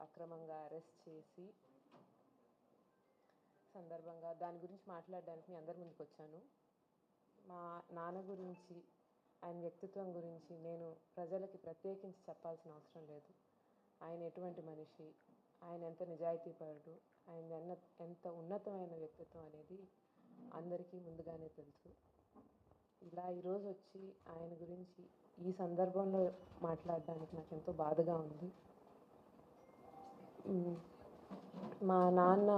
అక్రమంగా అరెస్ట్ చేసి సందర్భంగా దాని గురించి మాట్లాడడానికి మీ అందరి ముందుకు వచ్చాను. మా నాన్న గురించి ఆయన వ్యక్తిత్వం గురించి నేను ప్రజలకి ప్రత్యేకించి చెప్పాల్సిన అవసరం లేదు. ఆయన ఎటువంటి మనిషి? ఆయన ఎంత నిజాయితీపరుడు? ఆయన ఎన్న ఎంత ఉన్నతమైన వ్యక్తిత్వం అనేది అందరికీ ముందుగానే తెలుసు. ఇలా ఈరోజు వచ్చి ఆయన గురించి ఈ సందర్భంలో మాట్లాడడానికి నాకు ఎంతో బాధగా ఉంది. మా నాన్న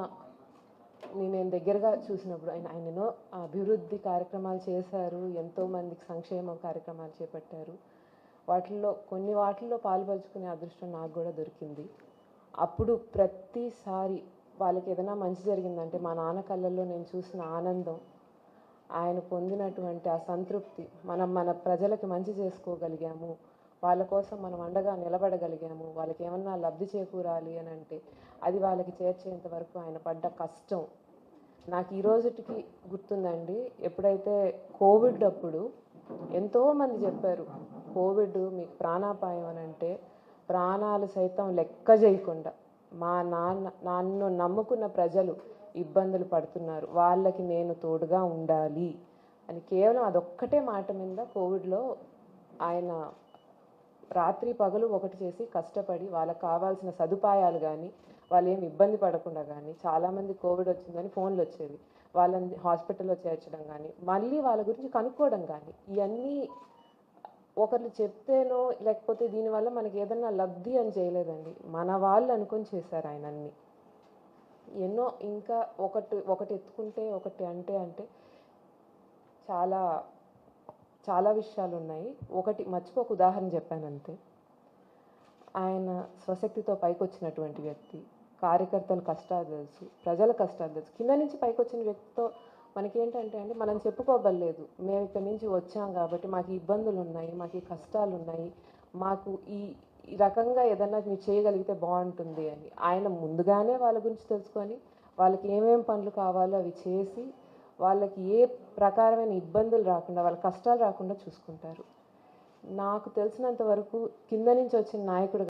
నేను దగ్గరగా చూసినప్పుడు ఆయన ఆయన ఎన్నో అభివృద్ధి కార్యక్రమాలు చేశారు ఎంతోమందికి సంక్షేమ కార్యక్రమాలు చేపట్టారు. వాటిల్లో కొన్ని వాటిల్లో పాలుపంచుకునే అదృష్టం నాకు కూడా దొరికింది. అప్పుడు ప్రతిసారి వాళ్ళకి ఏదైనా మంచి జరిగిందంటే మా నాన్న కళ్ళల్లో నేను చూసిన ఆనందం ఆయన పొందినటువంటి ఆ సంతృప్తి మనం మన ప్రజలకు మంచి చేసుకోగలిగాము వాళ్ళ కోసం మనం అండగా నిలబడగలిగాము వాళ్ళకి ఏమన్నా లబ్ధి చేకూరాలి అని అంటే అది వాళ్ళకి చేర్చేంత వరకు ఆయన పడ్డ కష్టం. నాకు ఈ రోజుటికి గుర్తుందండి ఎప్పుడైతే కోవిడ్ అప్పుడు ఎంతోమంది చెప్పారు కోవిడ్ మీకు ప్రాణాపాయం అని అంటే ప్రాణాలు సైతం లెక్క చేయకుండా మా నాన్న నన్ను నమ్ముకున్న ప్రజలు ఇబ్బందులు పడుతున్నారు వాళ్ళకి నేను తోడుగా ఉండాలి అని కేవలం అదొక్కటే మాట మీద కోవిడ్లో ఆయన రాత్రి పగలు ఒకటి చేసి కష్టపడి వాళ్ళకి కావాల్సిన సదుపాయాలు కానీ వాళ్ళు ఏమి ఇబ్బంది పడకుండా కానీ చాలామంది కోవిడ్ వచ్చిందని ఫోన్లు వచ్చేవి. వాళ్ళని హాస్పిటల్లో చేర్చడం కానీ మళ్ళీ వాళ్ళ గురించి కనుక్కోవడం కానీ ఇవన్నీ ఒకరు చెప్తేనో లేకపోతే దీనివల్ల మనకి ఏదన్నా లబ్ధి అని చేయలేదండి. మన వాళ్ళు అనుకొని చేశారు ఆయన అన్ని ఎన్నో ఇంకా ఒకటి ఒకటి ఎత్తుకుంటే ఒకటి అంటే అంటే చాలా చాలా విషయాలు ఉన్నాయి ఒకటి మర్చిపోక ఉదాహరణ చెప్పాను అంతే ఆయన స్వశక్తితో పైకి వచ్చినటువంటి వ్యక్తి కార్యకర్తల కష్టాలు తెలుసు ప్రజల కష్టాలు తెలుసు. కింద నుంచి పైకి వచ్చిన వ్యక్తితో మనకేంటంటే అంటే మనం చెప్పుకోబడలేదు. మేము ఇక్కడి నుంచి వచ్చాం కాబట్టి మాకు ఇబ్బందులు ఉన్నాయి మాకు కష్టాలు ఉన్నాయి మాకు ఈ ఈ రకంగా ఏదన్నా మీరు చేయగలిగితే బాగుంటుంది అని. ఆయన ముందుగానే వాళ్ళ గురించి తెలుసుకొని వాళ్ళకి ఏమేమి పనులు కావాలో అవి చేసి వాళ్ళకి ఏ ప్రకారమైన ఇబ్బందులు రాకుండా వాళ్ళ కష్టాలు రాకుండా చూసుకుంటారు. నాకు తెలిసినంత వరకు కింద నుంచి వచ్చిన నాయకుడు